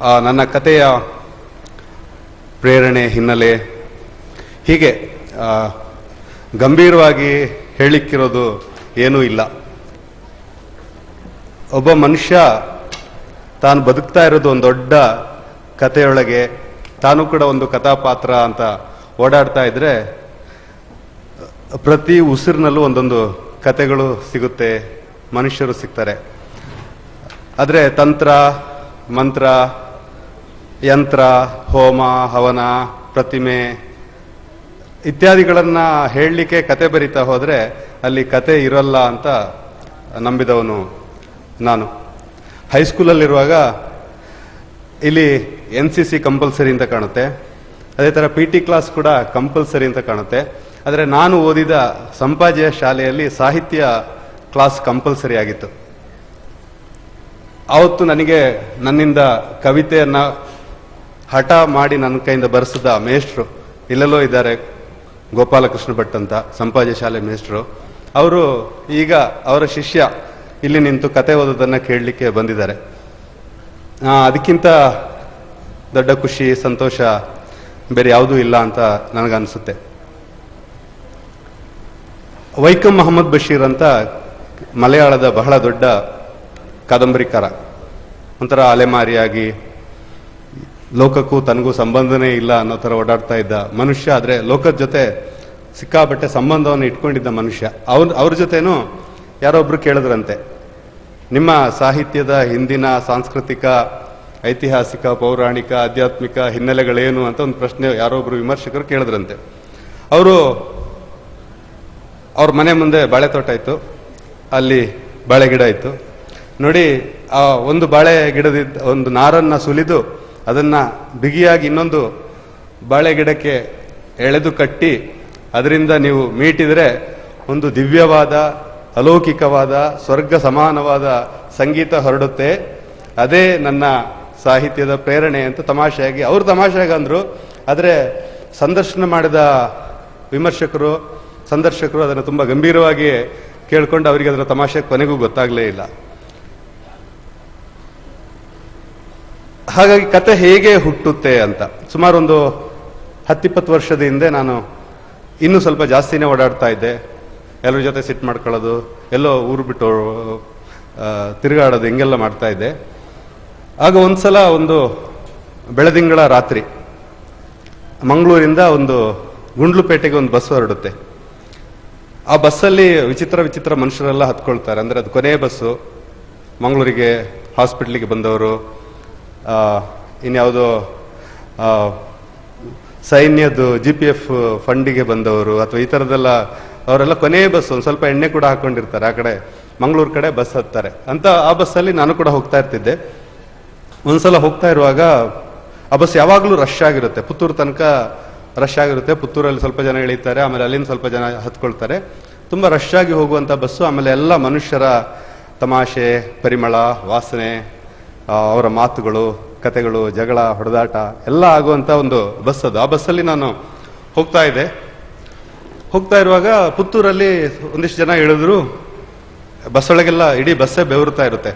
ನನ್ನ ಕಥೆಯ ಪ್ರೇರಣೆ ಹಿನ್ನೆಲೆ. ಹೀಗೆ ಗಂಭೀರವಾಗಿ ಹೇಳಿಕ್ಕಿರೋದು ಏನೂ ಇಲ್ಲ. ಒಬ್ಬ ಮನುಷ್ಯ ತಾನು ಬದುಕ್ತಾ ಇರೋದು ಒಂದು ದೊಡ್ಡ ಕಥೆಯೊಳಗೆ, ತಾನು ಕೂಡ ಒಂದು ಕಥಾಪಾತ್ರ ಅಂತ ಓಡಾಡ್ತಾ ಇದ್ರೆ, ಪ್ರತಿ ಉಸಿರಿನಲ್ಲೂ ಒಂದೊಂದು ಕಥೆಗಳು ಸಿಗುತ್ತೆ, ಮನುಷ್ಯರು ಸಿಗ್ತಾರೆ. ಆದರೆ ತಂತ್ರ, ಮಂತ್ರ ಯಂತ್ರ, ಹೋಮ, ಹವನ, ಪ್ರತಿಮೆ ಇತ್ಯಾದಿಗಳನ್ನು ಹೇಳಲಿಕ್ಕೆ ಕತೆ ಬರಿತಾ ಹೋದರೆ ಅಲ್ಲಿ ಕತೆ ಇರಲ್ಲ ಅಂತ ನಂಬಿದವನು ನಾನು. ಹೈಸ್ಕೂಲಲ್ಲಿರುವಾಗ ಇಲ್ಲಿ ಎನ್ ಸಿ ಸಿ ಕಂಪಲ್ಸರಿ ಅಂತ ಕಾಣುತ್ತೆ. ಅದೇ ಥರ ಪಿ ಟಿ ಕ್ಲಾಸ್ ಕೂಡ ಕಂಪಲ್ಸರಿ ಅಂತ ಕಾಣುತ್ತೆ. ಆದರೆ ನಾನು ಓದಿದ ಸಂಪಾಜೆಯ ಶಾಲೆಯಲ್ಲಿ ಸಾಹಿತ್ಯ ಕ್ಲಾಸ್ ಕಂಪಲ್ಸರಿ ಆಗಿತ್ತು. ಆವತ್ತು ನನಗೆ ನನ್ನಿಂದ ಕವಿತೆಯನ್ನ ಹಠ ಮಾಡಿ ನನ್ನ ಕೈಯಿಂದ ಬರೆಸಿದ ಮೇಷ್ಟ್ರು ಇಲ್ಲೆಲ್ಲೋ ಇದ್ದಾರೆ, ಗೋಪಾಲಕೃಷ್ಣ ಭಟ್ ಅಂತ ಸಂಪಾಜೆ ಶಾಲೆ ಮೇಷ್ಟ್ರು. ಅವರು ಈಗ ಅವರ ಶಿಷ್ಯ ಇಲ್ಲಿ ನಿಂತು ಕತೆ ಓದೋದನ್ನ ಕೇಳಲಿಕ್ಕೆ ಬಂದಿದ್ದಾರೆ. ಅದಕ್ಕಿಂತ ದೊಡ್ಡ ಖುಷಿ, ಸಂತೋಷ ಬೇರೆ ಯಾವುದೂ ಇಲ್ಲ ಅಂತ ನನಗನ್ಸುತ್ತೆ. ವೈಕಂ ಮೊಹಮ್ಮದ್ ಬಶೀರ್ ಅಂತ ಮಲಯಾಳದ ಬಹಳ ದೊಡ್ಡ ಕಾದಂಬರಿಕಾರ. ಒಂಥರ ಅಲೆಮಾರಿಯಾಗಿ ಲೋಕಕ್ಕೂ ತನಗೂ ಸಂಬಂಧನೇ ಇಲ್ಲ ಅನ್ನೋ ಥರ ಓಡಾಡ್ತಾ ಇದ್ದ ಮನುಷ್ಯ, ಆದರೆ ಲೋಕದ ಜೊತೆ ಸಿಕ್ಕಾಬಟ್ಟೆ ಸಂಬಂಧವನ್ನು ಇಟ್ಕೊಂಡಿದ್ದ ಮನುಷ್ಯ. ಅವ್ರ ಅವ್ರ ಜೊತೆನೂ ಯಾರೊಬ್ರು ಕೇಳಿದ್ರಂತೆ. ನಿಮ್ಮ ಸಾಹಿತ್ಯದ ಹಿಂದಿನ ಸಾಂಸ್ಕೃತಿಕ, ಐತಿಹಾಸಿಕ, ಪೌರಾಣಿಕ, ಆಧ್ಯಾತ್ಮಿಕ ಹಿನ್ನೆಲೆಗಳೇನು ಅಂತ ಒಂದು ಪ್ರಶ್ನೆ ಯಾರೊಬ್ಬರು ವಿಮರ್ಶಕರು ಕೇಳಿದ್ರಂತೆ. ಅವರು, ಅವ್ರ ಮನೆ ಮುಂದೆ ಬಾಳೆ ತೋಟ ಇತ್ತು. ಅಲ್ಲಿ ಬಾಳೆ ಗಿಡ ಇತ್ತು. ನೋಡಿ, ಆ ಒಂದು ಬಾಳೆ ಗಿಡದಿದ್ದ ಒಂದು ನಾರನ್ನು ಸುಲಿದು ಅದನ್ನ ಬಿಗಿಯಾಗಿ ಇನ್ನೊಂದು ಬಾಳೆ ಗಿಡಕ್ಕೆ ಎಳೆದು ಕಟ್ಟಿ ಅದರಿಂದ ನೀವು ಮೀಟಿದರೆ ಒಂದು ದಿವ್ಯವಾದ, ಅಲೌಕಿಕವಾದ, ಸ್ವರ್ಗ ಸಮಾನವಾದ ಸಂಗೀತ ಹೊರಡುತ್ತೆ. ಅದೇ ನನ್ನ ಸಾಹಿತ್ಯದ ಪ್ರೇರಣೆ ಅಂತ ತಮಾಷೆಯಾಗಿ, ಅವರು ತಮಾಷೆಯಾಗಿ ಅಂದರು, ಆದರೆ ಸಂದರ್ಶನ ಮಾಡಿದ ವಿಮರ್ಶಕರು, ಸಂದರ್ಶಕರು ಅದನ್ನು ತುಂಬ ಗಂಭೀರವಾಗಿ ಕೇಳಿಕೊಂಡು ಅವರಿಗೆ ಅದರ ತಮಾಷೆ ಕೊನೆಗೂ ಗೊತ್ತಾಗಲೇ ಇಲ್ಲ. ಹಾಗಾಗಿ ಕತೆ ಹೇಗೆ ಹುಟ್ಟುತ್ತೆ ಅಂತ. ಸುಮಾರು ಒಂದು ಹತ್ತಿಪ್ಪತ್ತು ವರ್ಷದ ಹಿಂದೆ ನಾನು ಇನ್ನೂ ಸ್ವಲ್ಪ ಜಾಸ್ತಿನೇ ಓಡಾಡ್ತಾ ಇದ್ದೆ. ಎಲ್ಲರ ಜೊತೆ ಸಿಟ್ ಮಾಡ್ಕೊಳ್ಳೋದು, ಎಲ್ಲೋ ಊರು ಬಿಟ್ಟು ತಿರುಗಾಡೋದು, ಹಿಂಗೆಲ್ಲ ಮಾಡ್ತಾ ಇದ್ದೆ. ಆಗ ಒಂದ್ಸಲ ಒಂದು ಬೆಳದಿಂಗಳ ರಾತ್ರಿ, ಮಂಗಳೂರಿಂದ ಒಂದು ಗುಂಡ್ಲುಪೇಟೆಗೆ ಒಂದು ಬಸ್ ಹೊರಡುತ್ತೆ. ಆ ಬಸ್ಸಲ್ಲಿ ವಿಚಿತ್ರ ವಿಚಿತ್ರ ಮನುಷ್ಯರೆಲ್ಲ ಹತ್ಕೊಳ್ತಾರೆ. ಅಂದರೆ ಅದು ಕೊನೆಯ ಬಸ್ಸು. ಮಂಗಳೂರಿಗೆ, ಹಾಸ್ಪಿಟ್ಲಿಗೆ ಬಂದವರು. ಇನ್ಯಾವುದೋ ಸೈನ್ಯದ್ದು ಜಿ ಪಿ ಎಫ್ ಫಂಡಿಗೆ ಬಂದವರು ಅಥವಾ ಈ ಥರದ್ದೆಲ್ಲ ಅವರೆಲ್ಲ ಕೊನೆಯ ಬಸ್ ಒಂದು ಸ್ವಲ್ಪ ಎಣ್ಣೆ ಕೂಡ ಹಾಕೊಂಡಿರ್ತಾರೆ ಆ ಕಡೆ, ಮಂಗಳೂರು ಕಡೆ ಬಸ್ ಹತ್ತಾರೆ. ಅಂತ ಆ ಬಸ್ಸಲ್ಲಿ ನಾನು ಕೂಡ ಹೋಗ್ತಾ ಇರ್ತಿದ್ದೆ. ಒಂದ್ಸಲ ಹೋಗ್ತಾ ಇರುವಾಗ ಆ ಬಸ್ ಯಾವಾಗಲೂ ರಶ್ ಆಗಿರುತ್ತೆ. ಪುತ್ತೂರು ತನಕ ರಶ್ ಆಗಿರುತ್ತೆ. ಪುತ್ತೂರಲ್ಲಿ ಸ್ವಲ್ಪ ಜನ ಇಳಿತಾರೆ, ಆಮೇಲೆ ಅಲ್ಲಿಂದ ಸ್ವಲ್ಪ ಜನ ಹತ್ಕೊಳ್ತಾರೆ. ತುಂಬ ರಶ್ ಆಗಿ ಹೋಗುವಂಥ ಬಸ್ಸು, ಆಮೇಲೆ ಎಲ್ಲ ಮನುಷ್ಯರ ತಮಾಷೆ, ಪರಿಮಳ, ವಾಸನೆ ಅವರ ಮಾತುಗಳು, ಕತೆಗಳು, ಜಗಳ, ಹೊಡೆದಾಟ ಎಲ್ಲ ಆಗುವಂಥ ಒಂದು ಬಸ್ ಅದು. ಆ ಬಸ್ಸಲ್ಲಿ ನಾನು ಹೋಗ್ತಾ ಇದ್ದೆ. ಹೋಗ್ತಾ ಇರುವಾಗ ಪುತ್ತೂರಲ್ಲಿ ಒಂದಿಷ್ಟು ಜನ ಇಳಿದ್ರು ಬಸ್ ಒಳಗೆಲ್ಲ ಇಡೀ ಬಸ್ಸೇ ಬೆವರುತ್ತಾ ಇರುತ್ತೆ.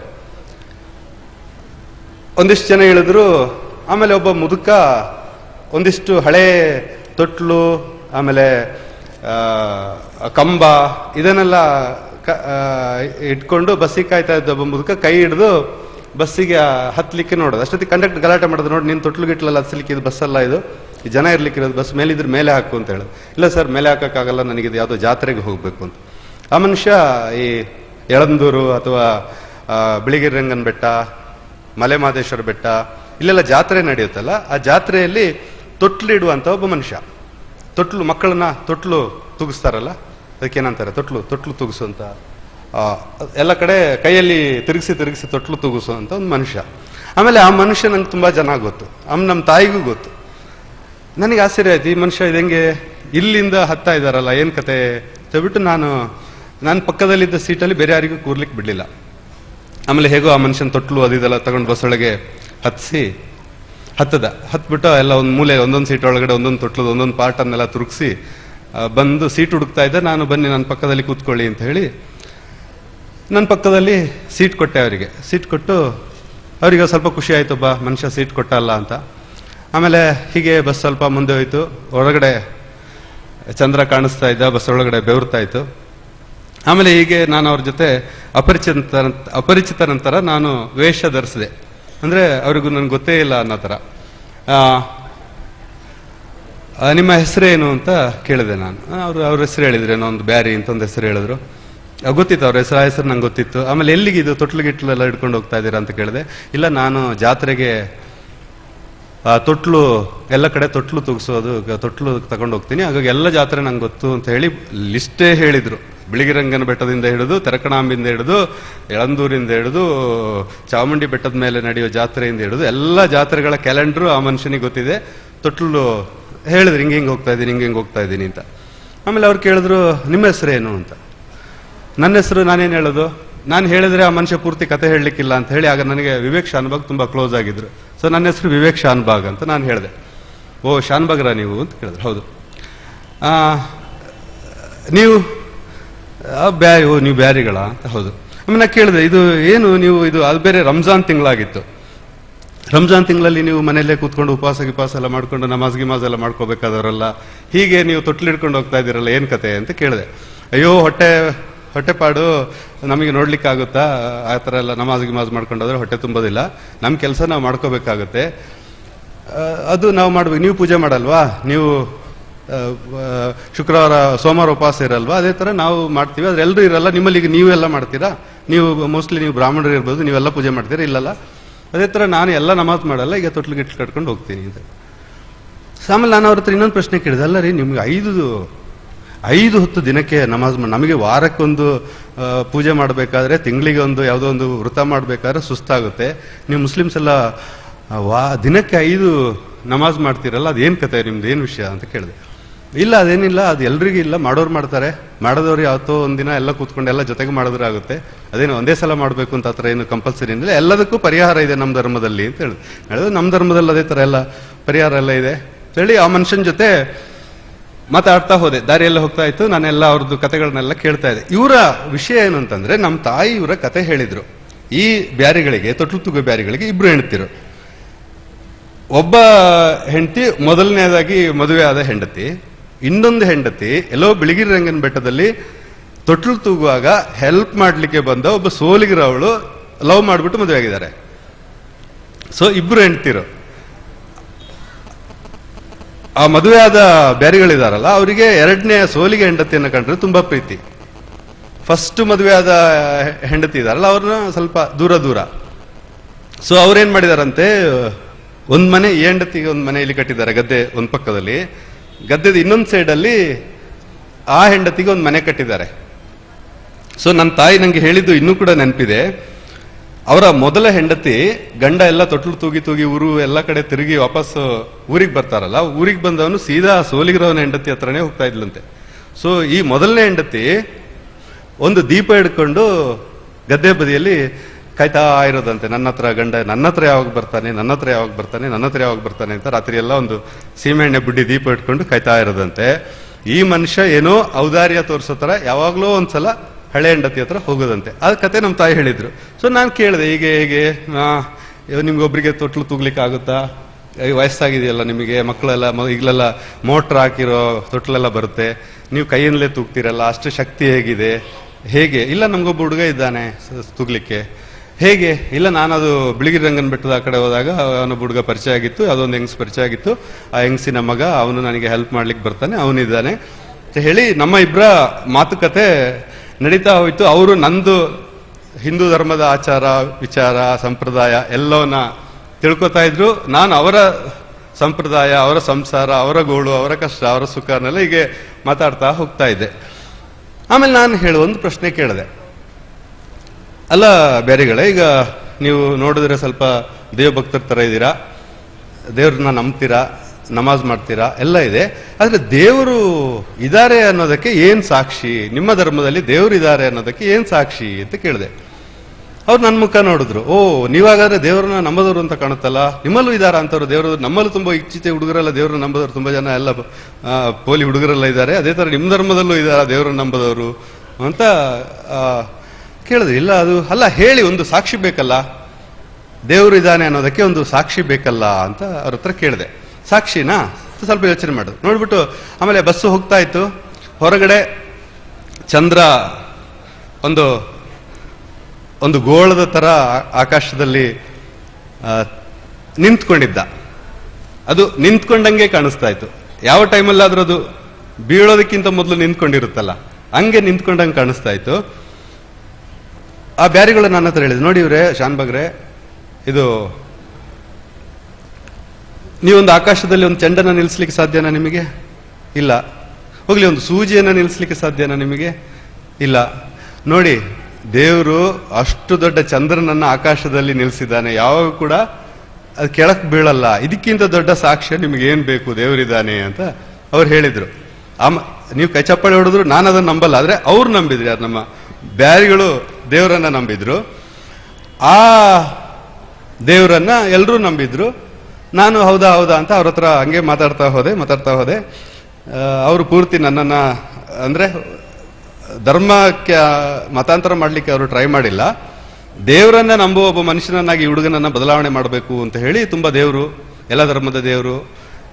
ಒಂದಿಷ್ಟು ಜನ ಇಳಿದ್ರು ಆಮೇಲೆ ಒಬ್ಬ ಮುದುಕ ಒಂದಿಷ್ಟು ಹಳೆ ತೊಟ್ಲು, ಆಮೇಲೆ ಕಂಬ ಇದನ್ನೆಲ್ಲ ಇಟ್ಕೊಂಡು ಬಸ್ಸಿಗೆ ಕಾಯ್ತಾ ಇದ್ದ ಒಬ್ಬ ಮುದುಕ ಕೈ ಹಿಡಿದು ಬಸ್ಸಿಗೆ ಹತ್ತಲಿಕ್ಕೆ ನೋಡೋದು. ಅಷ್ಟೊತ್ತಿಗೆ ಕಂಡಕ್ಟರ್ ಗಲಾಟೆ ಮಾಡೋದು ನೋಡಿ ನೀನು ತೊಟ್ಲು ಗಿಟ್ಲಲ್ಲಿ ಹತ್ತಲಿಕ್ಕೆ ಇದು ಬಸ್ಸಲ್ಲ ಇದು. ಜನ ಇರ್ಲಿಕ್ಕಿರೋದು, ಬಸ್ ಮೇಲಿದ್ರ ಮೇಲೆ ಹಾಕು ಅಂತ ಹೇಳೋದು ಇಲ್ಲ ಸರ್, ಮೇಲೆ ಹಾಕೋಕ್ಕಾಗಲ್ಲ, ನನಗಿದು ಯಾವುದೋ ಜಾತ್ರೆಗೆ ಹೋಗಬೇಕು ಅಂತ. ಆ ಮನುಷ್ಯ ಈ ಎಳಂದೂರು ಅಥವಾ ಬಿಳಿಗಿರಿ ರಂಗನ ಬೆಟ್ಟ ಮಲೆ ಮಹದೇಶ್ವರ ಬೆಟ್ಟ, ಇಲ್ಲೆಲ್ಲ ಜಾತ್ರೆ ನಡೆಯುತ್ತಲ್ಲ, ಆ ಜಾತ್ರೆಯಲ್ಲಿ ತೊಟ್ಲಿಡುವಂಥ ಒಬ್ಬ ಮನುಷ್ಯ. ತೊಟ್ಲು ಮಕ್ಕಳನ್ನ ತೊಟ್ಲು ತೂಗಿಸ್ತಾರಲ್ಲ ಅದಕ್ಕೇನಂತಾರೆ ತೊಟ್ಲು ತೊಟ್ಲು ತುಗಿಸು ಎಲ್ಲ ಕಡೆ ಕೈಯಲ್ಲಿ ತಿರುಗಿಸಿ ತಿರುಗಿಸಿ ತೊಟ್ಲು ತೂಗಿಸುವಂತ ಒಂದು ಮನುಷ್ಯ. ಆಮೇಲೆ ಆ ಮನುಷ್ಯ ನಂಗೆ ತುಂಬ ಚೆನ್ನಾಗಿ ಗೊತ್ತು. ಆಮೇಲೆ ನಮ್ಮ ತಾಯಿಗೂ ಗೊತ್ತು. ನನಗೆ ಆಶ್ಚರ್ಯ ಆಯ್ತು, ಈ ಮನುಷ್ಯ ಇದೆಂಗೆ ಇಲ್ಲಿಂದ ಹತ್ತಾ ಇದ್ದಾರಲ್ಲ, ಏನು ಕತೆ? ಅಂತ ನಾನು ನಾನು ಪಕ್ಕದಲ್ಲಿದ್ದ ಸೀಟಲ್ಲಿ ಬೇರೆ ಯಾರಿಗೂ ಕೂರ್ಲಿಕ್ಕೆ ಬಿಡಲಿಲ್ಲ. ಆಮೇಲೆ ಹೇಗೋ ಆ ಮನುಷ್ಯನ ತೊಟ್ಲು ಅದಿದೆಲ್ಲ ತಗೊಂಡು ಬಸ್ಸೊಳಗೆ ಹತ್ತಿಸಿ ಹತ್ತದ. ಹತ್ಬಿಟ್ಟು ಎಲ್ಲ ಒಂದು ಮೂಲೆ, ಒಂದೊಂದು ಸೀಟ್ ಒಳಗಡೆ ಒಂದೊಂದು ತೊಟ್ಲದ ಒಂದೊಂದು ಪಾರ್ಟನ್ನೆಲ್ಲ ತುರುಗಿಸಿ ಬಂದು ಸೀಟ್ ಹುಡುಕ್ತಾ ಇದ್ದೆ. ನಾನು ಬನ್ನಿ ನನ್ನ ಪಕ್ಕದಲ್ಲಿ ಕೂತ್ಕೊಳ್ಳಿ ಅಂತ ಹೇಳಿ ನನ್ನ ಪಕ್ಕದಲ್ಲಿ ಸೀಟ್ ಕೊಟ್ಟೆ ಅವರಿಗೆ. ಸೀಟ್ ಕೊಟ್ಟು ಅವರಿಗೆ ಸ್ವಲ್ಪ ಖುಷಿ ಆಯಿತು, ಬಾ, ಮನುಷ್ಯ ಸೀಟ್ ಕೊಟ್ಟಲ್ಲ ಅಂತ. ಆಮೇಲೆ ಹೀಗೆ ಬಸ್ ಸ್ವಲ್ಪ ಮುಂದೆ ಹೋಯಿತು. ಹೊರಗಡೆ ಚಂದ್ರ ಕಾಣಿಸ್ತಾ ಇದ್ದ, ಬಸ್ ಒಳಗಡೆ ಬೆವರ್ತಾ ಇತ್ತು. ಆಮೇಲೆ ಹೀಗೆ ನಾನು ಅವ್ರ ಜೊತೆ ಅಪರಿಚಿತ ಅಪರಿಚಿತ ನಂತರ ನಾನು ವೇಷ ಧರಿಸಿದೆ. ಅಂದರೆ ಅವರಿಗೂ ನನಗೆ ಗೊತ್ತೇ ಇಲ್ಲ ಅನ್ನೋ ಥರ. ನಿಮ್ಮ ಹೆಸರೇನು ಅಂತ ಕೇಳಿದೆ ನಾನು. ಅವರು, ಅವ್ರ ಹೆಸರು ಹೇಳಿದ್ರು, ಏನೋ ಒಂದು ಬ್ಯಾರಿ ಅಂತ ಒಂದು ಹೆಸರು ಹೇಳಿದ್ರು. ಗೊತ್ತಿತ್ತು ಅವ್ರ ಹೆಸರು ಹೆಸರು ನಂಗೆ ಗೊತ್ತಿತ್ತು. ಆಮೇಲೆ ಎಲ್ಲಿಗೆ ಇದು ತೊಟ್ಲು ಗಿಟ್ಲೆಲ್ಲ ಹಿಡ್ಕೊಂಡು ಹೋಗ್ತಾ ಇದ್ದೀರಾ ಅಂತ ಕೇಳಿದೆ. ಇಲ್ಲ, ನಾನು ಜಾತ್ರೆಗೆ ತೊಟ್ಲು, ಎಲ್ಲ ಕಡೆ ತೊಟ್ಲು ತುಗಿಸೋದು ತೊಟ್ಲು ತಗೊಂಡು ಹೋಗ್ತೀನಿ. ಹಾಗಾಗಿ ಎಲ್ಲ ಜಾತ್ರೆ ನಂಗೆ ಗೊತ್ತು ಅಂತ ಹೇಳಿ ಲಿಸ್ಟೇ ಹೇಳಿದರು. ಬಿಳಿಗಿರಂಗನ ಬೆಟ್ಟದಿಂದ ಹಿಡಿದು, ತೆರಕಣಾಂಬಿಂದ ಹಿಡಿದು ಎಳಂದೂರಿಂದ ಹಿಡಿದು, ಚಾಮುಂಡಿ ಬೆಟ್ಟದ ಮೇಲೆ ನಡೆಯೋ ಜಾತ್ರೆಯಿಂದ ಹಿಡಿದು, ಎಲ್ಲ ಜಾತ್ರೆಗಳ ಕ್ಯಾಲೆಂಡ್ರು ಆ ಮನುಷ್ಯನಿಗೆ ಗೊತ್ತಿದೆ. ತೊಟ್ಲು ಹೇಳಿದ್ರು, ಹಿಂಗೆ ಹಿಂಗೆ ಹೋಗ್ತಾ ಇದ್ದೀನಿ, ಹಿಂಗೆ ಹಿಂಗೆ ಹೋಗ್ತಾ ಇದ್ದೀನಿ ಅಂತ. ಆಮೇಲೆ ಅವ್ರು ಕೇಳಿದ್ರು, ನಿಮ್ಮ ಹೆಸರೇನು ಅಂತ. ನನ್ನ ಹೆಸರು ನಾನೇನು ಹೇಳೋದು? ನಾನು ಹೇಳಿದ್ರೆ ಆ ಮನುಷ್ಯ ಪೂರ್ತಿ ಕತೆ ಹೇಳಲಿಕ್ಕಿಲ್ಲ ಅಂತ ಹೇಳಿ ಆಗ ನನಗೆ ವಿವೇಕ್ ಶಾನ್ಬಾಗ್ ತುಂಬ ಕ್ಲೋಸ್ ಆಗಿದ್ರು. ಸೊ ನನ್ನ ಹೆಸರು ವಿವೇಕ್ ಶಾನ್ಬಾಗ್ ಅಂತ ನಾನು ಹೇಳಿದೆ. ಓ, ಶಾನ್ಬಾಗ್ರಾ ನೀವು ಅಂತ ಕೇಳಿದ್ರು. ಹೌದು. ನೀವು ಬ್ಯಾ, ಓ, ನೀವು ಬ್ಯಾರಿಗಳ ಅಂತ ಹೌದು. ಆಮೇಲೆ ನಾನು ಕೇಳಿದೆ, ಇದು ಏನು ನೀವು, ಇದು ಅದು ಬೇರೆ ರಂಜಾನ್ ತಿಂಗಳಾಗಿತ್ತು. ರಂಜಾನ್ ತಿಂಗಳಲ್ಲಿ ನೀವು ಮನೆಯಲ್ಲೇ ಕೂತ್ಕೊಂಡು ಉಪವಾಸ ಗಿಪಾಸ ಎಲ್ಲ ಮಾಡ್ಕೊಂಡು ನಮಾಜ್ ಗಿಮಾಜ್ ಎಲ್ಲ ಮಾಡ್ಕೋಬೇಕಾದವರಲ್ಲ, ಹೀಗೆ ನೀವು ತೊಟ್ಲು ಹಿಡ್ಕೊಂಡು ಹೋಗ್ತಾ ಇದ್ದೀರಲ್ಲ, ಏನು ಕತೆ ಅಂತ ಕೇಳಿದೆ. ಅಯ್ಯೋ, ಹೊಟ್ಟೆ ಹೊಟ್ಟೆಪಾಡು ನಮಗೆ ನೋಡ್ಲಿಕ್ಕೆ ಆಗುತ್ತಾ ಆ ಥರ ಎಲ್ಲ ನಮಾಜ್ ಗಿಮಾಜ್ ಮಾಡ್ಕೊಂಡೋದ್ರೆ ಹೊಟ್ಟೆ ತುಂಬೋದಿಲ್ಲ. ನಮ್ಮ ಕೆಲಸ ನಾವು ಮಾಡ್ಕೋಬೇಕಾಗುತ್ತೆ. ಅದು ನಾವು ಮಾಡ್ಬೇಕು ನೀವು ಪೂಜೆ ಮಾಡಲ್ವಾ? ನೀವು ಶುಕ್ರವಾರ, ಸೋಮವಾರ ಉಪವಾಸ ಇರಲ್ವಾ? ಅದೇ ತರ ನಾವು ಮಾಡ್ತೀವಿ. ಆದರೆ ಎಲ್ಲರೂ ಇರಲ್ಲ. ನಿಮ್ಮಲ್ಲಿ ಈಗ ನೀವೆಲ್ಲ ಮಾಡ್ತೀರಾ? ನೀವು ಮೋಸ್ಟ್ಲಿ ನೀವು ಬ್ರಾಹ್ಮಣರು ಇರ್ಬೋದು, ನೀವೆಲ್ಲ ಪೂಜೆ ಮಾಡ್ತೀರಾ? ಇಲ್ಲಲ್ಲ. ಅದೇ ತರ ನಾನು ಎಲ್ಲ ನಮಾಜ್ ಮಾಡಲ್ಲ. ಈಗ ತೊಟ್ಲು ಗಿಟ್ಲು ಕಟ್ಕೊಂಡು ಹೋಗ್ತೀನಿ ಅಂತ. ಆಮೇಲೆ ನಾನು ಅವ್ರ ಹತ್ರ ಇನ್ನೊಂದು ಪ್ರಶ್ನೆ ಕೇಳಿದೆ. ಅಲ್ಲ ರೀ, ನಿಮ್ಗೆ ಐದು ಐದು ಹೊತ್ತು ದಿನಕ್ಕೆ ನಮಾಜ್ ನಮಗೆ ವಾರಕ್ಕೊಂದು ಆ, ಪೂಜೆ ಮಾಡಬೇಕಾದ್ರೆ ತಿಂಗಳಿಗೆ ಒಂದು ಯಾವುದೋ ಒಂದು ವೃತ ಮಾಡಬೇಕಾದ್ರೆ ಸುಸ್ತಾಗುತ್ತೆ. ನೀವು ಮುಸ್ಲಿಮ್ಸ್ ಎಲ್ಲ ವಾ ದಿನಕ್ಕೆ ಐದು ನಮಾಜ್ ಮಾಡ್ತೀರಲ್ಲ ಅದೇನು ಕತೆ ನಿಮ್ದು ಏನು ವಿಷಯ ಅಂತ ಕೇಳಿದೆ. ಇಲ್ಲ ಅದೇನಿಲ್ಲ ಅದು ಎಲ್ರಿಗೂ ಇಲ್ಲ ಮಾಡೋರು ಮಾಡ್ತಾರೆ. ಮಾಡದವ್ರು ಯಾವತ್ತೋ ಒಂದಿನ ಎಲ್ಲ ಕೂತ್ಕೊಂಡು ಎಲ್ಲ ಜೊತೆಗೆ ಮಾಡಿದ್ರೆ ಆಗುತ್ತೆ. ಅದೇನು ಒಂದೇ ಸಲ ಮಾಡಬೇಕು ಅಂತ ಹತ್ರ ಏನು ಕಂಪಲ್ಸರಿ ಏನಿಲ್ಲ. ಎಲ್ಲದಕ್ಕೂ ಪರಿಹಾರ ಇದೆ ನಮ್ಮ ಧರ್ಮದಲ್ಲಿ ಅಂತ ಹೇಳಿದ್ರು. ಹೇಳಿದ್ರೆ ನಮ್ಮ ಧರ್ಮದಲ್ಲಿ ಅದೇ ಥರ ಎಲ್ಲ ಪರಿಹಾರ ಎಲ್ಲ ಇದೆ. ಹೇಳಿ ಆ ಮನುಷ್ಯನ ಜೊತೆ ಮಾತಾಡ್ತಾ ಹೋದೆ. ದಾರಿಯೆಲ್ಲ ಹೋಗ್ತಾ ಇತ್ತು. ನಾನೆಲ್ಲ ಅವ್ರದ್ದು ಕತೆಗಳನ್ನೆಲ್ಲ ಕೇಳ್ತಾ ಇದ್ದೆ. ಇವರ ವಿಷಯ ಏನು ಅಂತಂದ್ರೆ ನಮ್ಮ ತಾಯಿ ಇವರ ಕತೆ ಹೇಳಿದ್ರು. ಈ ಬ್ಯಾರಿಗಳಿಗೆ ತೊಟ್ಲು ತುಗ ಬ್ಯಾರಿಗಳಿಗೆ ಇಬ್ರು ಹೆಣ್ತಿರು ಒಬ್ಬ ಹೆಂಡತಿ ಮೊದಲನೇದಾಗಿ ಮದುವೆ ಆದ ಹೆಂಡತಿ. ಇನ್ನೊಂದು ಹೆಂಡತಿ ಎಲ್ಲೋ ಬಿಳಿಗಿರಿ ರಂಗನ ಬೆಟ್ಟದಲ್ಲಿ ತೊಟ್ಲು ತೂಗುವಾಗ ಹೆಲ್ಪ್ ಮಾಡ್ಲಿಕ್ಕೆ ಬಂದ ಒಬ್ಬ ಸೋಲಿಗರ ಅವಳು ಲವ್ ಮಾಡಿಬಿಟ್ಟು ಮದುವೆ ಆಗಿದ್ದಾರೆ. ಸೊ ಇಬ್ರು ಹೆಂಡತಿರು. ಆ ಮದುವೆಯಾದ ಬ್ಯಾರಿಗಳಿದಾರಲ್ಲ, ಅವರಿಗೆ ಎರಡನೇ ಸೋಲಿಗೆ ಹೆಂಡತಿಯನ್ನು ಕಂಡ್ರೆ ತುಂಬಾ ಪ್ರೀತಿ. ಫಸ್ಟ್ ಮದುವೆ ಆದ ಹೆಂಡತಿ ಇದಾರಲ್ಲ, ಅವ್ರನ್ನ ಸ್ವಲ್ಪ ದೂರ ದೂರ. ಸೊ ಅವ್ರೇನ್ ಮಾಡಿದಾರಂತೆ, ಒಂದ್ ಮನೆ, ಈ ಹೆಂಡತಿಗೆ ಒಂದ್ ಮನೆ ಇಲ್ಲಿ ಕಟ್ಟಿದ್ದಾರೆ ಗದ್ದೆ ಒಂದ್ ಪಕ್ಕದಲ್ಲಿ. ಗದ್ದೆದ ಇನ್ನೊಂದ್ ಸೈಡ್ ಅಲ್ಲಿ ಆ ಹೆಂಡತಿಗೆ ಒಂದ್ ಮನೆ ಕಟ್ಟಿದ್ದಾರೆ. ಸೊ ನನ್ನ ತಾಯಿ ನಂಗೆ ಹೇಳಿದ್ದು ಇನ್ನೂ ಕೂಡ ನೆನಪಿದೆ. ಅವರ ಮೊದಲ ಹೆಂಡತಿ ಗಂಡ ಎಲ್ಲ ತೊಟ್ಲು ತೂಗಿ ತೂಗಿ ಊರು ಎಲ್ಲ ಕಡೆ ತಿರುಗಿ ವಾಪಸ್ ಊರಿಗೆ ಬರ್ತಾರಲ್ಲ, ಊರಿಗೆ ಬಂದವನು ಸೀದಾ ಸೋಲಿಗಿರೋನ ಹೆಂಡತಿ ಹತ್ರನೇ ಹೋಗ್ತಾ ಇದ್ಲಂತೆ. ಸೊ ಈ ಮೊದಲನೇ ಹೆಂಡತಿ ಒಂದು ದೀಪ ಹಿಡ್ಕೊಂಡು ಗದ್ದೆ ಬದಿಯಲ್ಲಿ ಕಾಯ್ತಾ ಇರೋದಂತೆ, ನನ್ನ ಹತ್ರ ಗಂಡ, ನನ್ನ ಹತ್ರ ಯಾವಾಗ ಬರ್ತಾನೆ, ನನ್ನ ಹತ್ರ ಯಾವಾಗ ಬರ್ತಾನೆ, ನನ್ನ ಹತ್ರ ಯಾವಾಗ ಬರ್ತಾನೆ ಅಂತ ರಾತ್ರಿ ಎಲ್ಲ ಒಂದು ಸೀಮೆಎಣ್ಣೆ ಬುಡ್ಡಿ ದೀಪ ಇಟ್ಕೊಂಡು ಕಾಯ್ತಾ ಇರೋದಂತೆ. ಈ ಮನುಷ್ಯ ಏನೋ ಔದಾರ್ಯ ತೋರಿಸೋ ಥರ ಯಾವಾಗಲೂ ಒಂದ್ಸಲ ಹಳೆ ಹೆಂಡತಿ ಹತ್ರ ಹೋಗೋದಂತೆ. ಆ ಕತೆ ನಮ್ಮ ತಾಯಿ ಹೇಳಿದ್ರು. ಸೊ ನಾನು ಕೇಳಿದೆ, ಹೀಗೆ, ಹೇಗೆ ನಿಮ್ಗೊಬ್ರಿಗೆ ತೊಟ್ಲು ತೂಗ್ಲಿಕ್ಕೆ ಆಗುತ್ತಾ ವಯಸ್ಸಾಗಿದೆಯಲ್ಲ ನಿಮಗೆ, ಮಕ್ಕಳೆಲ್ಲ ಈಗಲೆಲ್ಲ ಮೋಟ್ರ್ ಹಾಕಿರೋ ತೊಟ್ಲೆಲ್ಲ ಬರುತ್ತೆ. ನೀವು ಕೈಯಿಂದಲೇ ತೂಗ್ತಿರಲ್ಲ, ಅಷ್ಟು ಶಕ್ತಿ ಹೇಗಿದೆ? ಹೇಗೆ? ಇಲ್ಲ, ನಮಗೊಬ್ಬ ಹುಡುಗ ಇದ್ದಾನೆ ತೂಗ್ಲಿಕ್ಕೆ. ಹೇಗೆ? ಇಲ್ಲ, ನಾನದು ಬಿಳಿಗಿರಿ ರಂಗನ ಬೆಟ್ಟದ ಆ ಕಡೆ ಹೋದಾಗ ಅವನ ಹುಡುಗ ಪರಿಚಯ ಆಗಿತ್ತು, ಅದೊಂದು ಹೆಂಗ್ಸ್ ಪರಿಚಯ ಆಗಿತ್ತು. ಆ ಹೆಂಗ್ಸಿನ ಮಗ, ಅವನು ನನಗೆ ಹೆಲ್ಪ್ ಮಾಡ್ಲಿಕ್ಕೆ ಬರ್ತಾನೆ, ಅವನಿದ್ದಾನೆ. ಅಂತ ಹೇಳಿ, ನಮ್ಮ ಇಬ್ಬರ ಮಾತುಕತೆ ನಡೀತಾ ಹೋಯಿತು. ಅವರು ನಂದು ಹಿಂದೂ ಧರ್ಮದ ಆಚಾರ, ವಿಚಾರ, ಸಂಪ್ರದಾಯ ಎಲ್ಲವನ್ನ ತಿಳ್ಕೊತಾ ಇದ್ರು. ನಾನು ಅವರ ಸಂಪ್ರದಾಯ, ಅವರ ಸಂಸಾರ, ಅವರ ಗೋಳು, ಅವರ ಕಷ್ಟ, ಅವರ ಸುಖನೆಲ್ಲ ಹೀಗೆ ಮಾತಾಡ್ತಾ ಹೋಗ್ತಾ ಇದ್ದೆ. ಆಮೇಲೆ ನಾನು ಹೇಳುವ ಒಂದು ಪ್ರಶ್ನೆ ಕೇಳಿದೆ. ಅಲ್ಲ ಬೇರೆಗಳೇ ಈಗ ನೀವು ನೋಡಿದ್ರೆ ಸ್ವಲ್ಪ ದೇವಭಕ್ತರ ಥರ ಇದ್ದೀರಾ? ದೇವ್ರನ್ನ ನಂಬ್ತೀರಾ? ನಮಾಜ್ ಮಾಡ್ತೀರಾ? ಎಲ್ಲ ಇದೆ. ಆದರೆ ದೇವರು ಇದ್ದಾರೆ ಅನ್ನೋದಕ್ಕೆ ಏನು ಸಾಕ್ಷಿ? ನಿಮ್ಮ ಧರ್ಮದಲ್ಲಿ ದೇವರು ಇದ್ದಾರೆ ಅನ್ನೋದಕ್ಕೆ ಏನು ಸಾಕ್ಷಿ ಅಂತ ಕೇಳಿದೆ. ಅವ್ರು ನನ್ನ ಮುಖ ನೋಡಿದ್ರು. ಓ, ನೀವಾಗಾದ್ರೆ ದೇವ್ರನ್ನ ನಂಬದವರು ಅಂತ ಕಾಣುತ್ತಲ್ಲ? ನಿಮ್ಮಲ್ಲೂ ಇದಾರ ಅಂತವ್ರು ದೇವರು? ನಮ್ಮಲ್ಲೂ ತುಂಬಾ ಇಚ್ಛಿತೆ ಹುಡುಗರೆಲ್ಲ ದೇವ್ರನ್ನ ನಂಬದವ್ರು. ತುಂಬಾ ಜನ ಎಲ್ಲ ಪೋಲಿ ಹುಡುಗರೆಲ್ಲ ಇದ್ದಾರೆ ಅದೇ ಥರ ನಿಮ್ಮ ಧರ್ಮದಲ್ಲೂ ಇದಾರ ದೇವ್ರನ್ನ ನಂಬದವರು ಅಂತ ಕೇಳಿದ್ರು ಇಲ್ಲ, ಅದು, ಅಲ್ಲ, ಹೇಳಿ, ಒಂದು ಸಾಕ್ಷಿ ಬೇಕಲ್ಲ? ದೇವರು ಇದ್ದಾನೆ ಅನ್ನೋದಕ್ಕೆ ಒಂದು ಸಾಕ್ಷಿ ಬೇಕಲ್ಲ ಅಂತ ಅವ್ರ ಹತ್ರ ಕೇಳಿದೆ. ಸಾಕ್ಷಿನಾ? ಸ್ವಲ್ಪ ಯೋಚನೆ ಮಾಡು ನೋಡ್ಬಿಟ್ಟು ಆಮೇಲೆ ಬಸ್ಸು ಹೋಗ್ತಾ ಇತ್ತು. ಹೊರಗಡೆ ಚಂದ್ರ ಒಂದು ಒಂದು ಗೋಳದ ತರ ಆಕಾಶದಲ್ಲಿ ನಿಂತ್ಕೊಂಡಿದ್ದ. ಅದು ನಿಂತ್ಕೊಂಡಂಗೆ ಕಾಣಿಸ್ತಾ ಇತ್ತು. ಯಾವ ಟೈಮಲ್ಲಾದ್ರೂ ಅದು ಬೀಳೋದಕ್ಕಿಂತ ಮೊದಲು ನಿಂತ್ಕೊಂಡಿರುತ್ತಲ್ಲ, ಹಂಗೆ ನಿಂತ್ಕೊಂಡಂಗೆ ಕಾಣಿಸ್ತಾ ಇತ್ತು. ಆ ಬ್ಯಾರಿಗಳು ನನ್ನ ಹತ್ರ ಹೇಳಿದ್ರು. ನೋಡಿ ಇವ್ರೆ ಶಾನ್ಬಗ್ರೆ ಇದು ನೀವೊಂದು ಆಕಾಶದಲ್ಲಿ ಒಂದು ಚೆಂಡನ್ನು ನಿಲ್ಲಿಸ್ಲಿಕ್ಕೆ ಸಾಧ್ಯನಾ ನಿಮಗೆ? ಇಲ್ಲ. ಹೋಗ್ಲಿ, ಒಂದು ಸೂಜಿಯನ್ನು ನಿಲ್ಲಿಸ್ಲಿಕ್ಕೆ ಸಾಧ್ಯನಾ ನಿಮಗೆ? ಇಲ್ಲ. ನೋಡಿ, ದೇವರು ಅಷ್ಟು ದೊಡ್ಡ ಚಂದ್ರನನ್ನು ಆಕಾಶದಲ್ಲಿ ನಿಲ್ಲಿಸಿದ್ದಾನೆ. ಯಾವಾಗ ಕೂಡ ಅದು ಕೆಳಕ್ಕೆ ಬೀಳಲ್ಲ. ಇದಕ್ಕಿಂತ ದೊಡ್ಡ ಸಾಕ್ಷ್ಯ ನಿಮ್ಗೆ ಏನು ಬೇಕು, ದೇವರಿದ್ದಾನೆ ಅಂತ ಅವ್ರು ಹೇಳಿದರು. ಆಮ, ನೀವು ಕೈ ಚಪ್ಪಾಳೆ ಹೊಡೆದ್ರು ನಾನು ಅದನ್ನು ನಂಬಲ್ಲ, ಆದರೆ ಅವ್ರು ನಂಬಿದ್ರು ಯಾರು ನಮ್ಮ ಬ್ಯಾರಿಗಳು ದೇವರನ್ನ ನಂಬಿದ್ರು. ಆ ದೇವರನ್ನ ಎಲ್ಲರೂ ನಂಬಿದ್ರು. ನಾನು ಹೌದಾ ಹೌದಾ ಅಂತ ಅವ್ರ ಹತ್ರ ಹಂಗೆ ಮಾತಾಡ್ತಾ ಹೋದೆ ಮಾತಾಡ್ತಾ ಹೋದೆ. ಅವರು ಪೂರ್ತಿ ನನ್ನನ್ನು, ಅಂದರೆ, ಧರ್ಮಕ್ಕೆ ಮತಾಂತರ ಮಾಡಲಿಕ್ಕೆ ಅವರು ಟ್ರೈ ಮಾಡಿಲ್ಲ. ದೇವರನ್ನ ನಂಬುವ ಒಬ್ಬ ಮನುಷ್ಯನನ್ನಾಗಿ ಹುಡುಗನನ್ನ ಬದಲಾವಣೆ ಮಾಡಬೇಕು ಅಂತ ಹೇಳಿ ತುಂಬ ದೇವರು, ಎಲ್ಲ ಧರ್ಮದ ದೇವರು,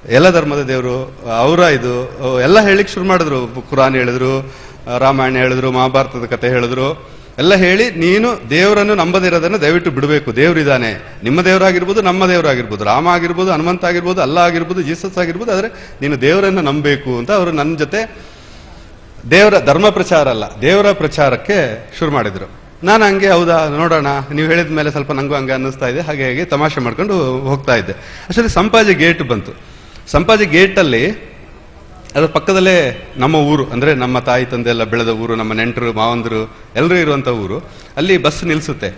ಎಲ್ಲ ಧರ್ಮದ ದೇವರು, ಅವರ ಇದು, ಎಲ್ಲ ಹೇಳಿಕ್ ಶುರು ಮಾಡಿದ್ರು. ಕುರಾನ್ ಹೇಳಿದ್ರು, ರಾಮಾಯಣ ಹೇಳಿದ್ರು, ಮಹಾಭಾರತದ ಕತೆ ಹೇಳಿದ್ರು. ಎಲ್ಲ ಹೇಳಿ, ನೀನು ದೇವರನ್ನು ನಂಬದಿರೋದನ್ನ ದಯವಿಟ್ಟು ಬಿಡಬೇಕು. ದೇವರಿದ್ದಾನೆ ನಿಮ್ಮ ದೇವರಾಗಿರ್ಬೋದು, ನಮ್ಮ ದೇವರಾಗಿರ್ಬೋದು. ರಾಮ ಆಗಿರ್ಬೋದು, ಹನುಮಂತ ಆಗಿರ್ಬೋದು, ಅಲ್ಲ ಆಗಿರ್ಬೋದು, ಜೀಸಸ್ ಆಗಿರ್ಬೋದು, ಆದರೆ ನೀನು ದೇವರನ್ನು ನಂಬಬೇಕು ಅಂತ ಅವರು ನನ್ನ ಜೊತೆ ದೇವರ ಧರ್ಮ ಪ್ರಚಾರ ಅಲ್ಲ, ದೇವರ ಪ್ರಚಾರಕ್ಕೆ ಶುರು ಮಾಡಿದರು. ನಾನು ಹಂಗೆ, ಹೌದಾ, ನೋಡೋಣ. ನೀವು ಹೇಳಿದ ಮೇಲೆ ಸ್ವಲ್ಪ ನಂಗೂ ಹಂಗೆ ಅನ್ನಿಸ್ತಾ ಇದೆ. ಹಾಗೆ ಹಾಗೆ ತಮಾಷೆ ಮಾಡ್ಕೊಂಡು ಹೋಗ್ತಾ ಇದ್ದೆ. ಅಷ್ಟರಲ್ಲಿ ಸಂಪಾಜಿ ಗೇಟ್ ಬಂತು. ಸಂಪಾಜಿ ಗೇಟಲ್ಲಿ ಅದ್ರ ಪಕ್ಕದಲ್ಲೇ ನಮ್ಮ ಊರು, ಅಂದರೆ ನಮ್ಮ ತಾಯಿ ತಂದೆ ಎಲ್ಲ ಬೆಳೆದ ಊರು, ನಮ್ಮ ನೆಂಟರು, ಮಾವಂದರು ಎಲ್ಲರೂ ಇರುವಂಥ ಊರು. ಅಲ್ಲಿ ಬಸ್ ನಿಲ್ಲಿಸುತ್ತೆ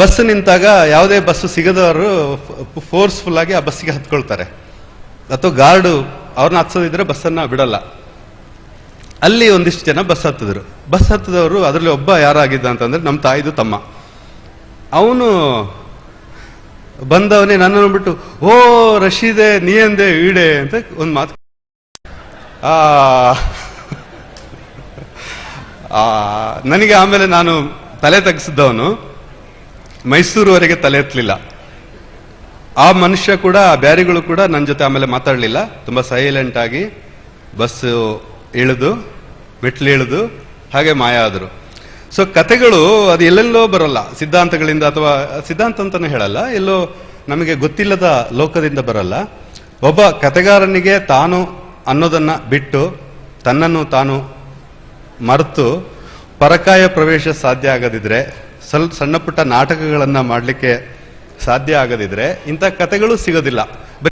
ಬಸ್ ನಿಂತಾಗ ಯಾವುದೇ ಬಸ್ ಸಿಗದವರು ಫೋರ್ಸ್ಫುಲ್ ಆಗಿ ಆ ಬಸ್ಸಿಗೆ ಹತ್ಕೊಳ್ತಾರೆ. ಅಥವಾ ಗಾರ್ಡು ಅವ್ರನ್ನ ಹತ್ಸೋದಿದ್ರೆ ಬಸ್ಸನ್ನ ಬಿಡಲ್ಲ. ಅಲ್ಲಿ ಒಂದಿಷ್ಟು ಜನ ಬಸ್ ಹತ್ತಿದ್ರು. ಬಸ್ ಹತ್ತಿದವರು ಅದರಲ್ಲಿ ಒಬ್ಬ ಯಾರಾಗಿದ್ದ ಅಂತಂದ್ರೆ ನಮ್ಮ ತಾಯಿದು ತಮ್ಮ. ಅವನು ಬಂದವನೇ ನನ್ನನ್ನು ಬಿಟ್ಟು, ಓ ರಶೀದೆ, ನೀ ಅಂದೆ ಈಡೆ, ಅಂತ ಒಂದು ಮಾತು ನನಗೆ ಆಮೇಲೆ ನಾನು ತಲೆ ತಗ್ಸಿದ್ದವನು. ಮೈಸೂರುವರೆಗೆ ತಲೆ ಎತ್ತಲಿಲ್ಲ. ಆ ಮನುಷ್ಯ ಕೂಡ, ಆ ಬ್ಯಾರಿಗಳು ಕೂಡ ನನ್ನ ಜೊತೆ ಆಮೇಲೆ ಮಾತಾಡಲಿಲ್ಲ. ತುಂಬ ಸೈಲೆಂಟ್ ಆಗಿ ಬಸ್ ಇಳಿದು, ಮೆಟ್ಲು ಇಳಿದು, ಹಾಗೆ ಮಾಯ ಆದರು. ಸೊ ಕತೆಗಳು ಅದು ಎಲ್ಲೆಲ್ಲೋ ಬರಲ್ಲ. ಸಿದ್ಧಾಂತಗಳಿಂದ ಅಥವಾ, ಸಿದ್ಧಾಂತ ಅಂತಾನೆ ಹೇಳಲ್ಲ. ಎಲ್ಲೋ ನಮಗೆ ಗೊತ್ತಿಲ್ಲದ ಲೋಕದಿಂದ ಬರಲ್ಲ. ಒಬ್ಬ ಕತೆಗಾರನಿಗೆ ತಾನು ಅನ್ನೋದನ್ನ ಬಿಟ್ಟು ತನ್ನನ್ನು ತಾನು ಮರೆತು ಪರಕಾಯ ಪ್ರವೇಶ ಸಾಧ್ಯ ಆಗದಿದ್ರೆ, ಸ್ವಲ್ಪ ಸಣ್ಣ ಪುಟ್ಟ ನಾಟಕಗಳನ್ನು ಮಾಡಲಿಕ್ಕೆ ಸಾಧ್ಯ ಆಗದಿದ್ರೆ ಇಂಥ ಕಥೆಗಳು ಸಿಗೋದಿಲ್ಲ.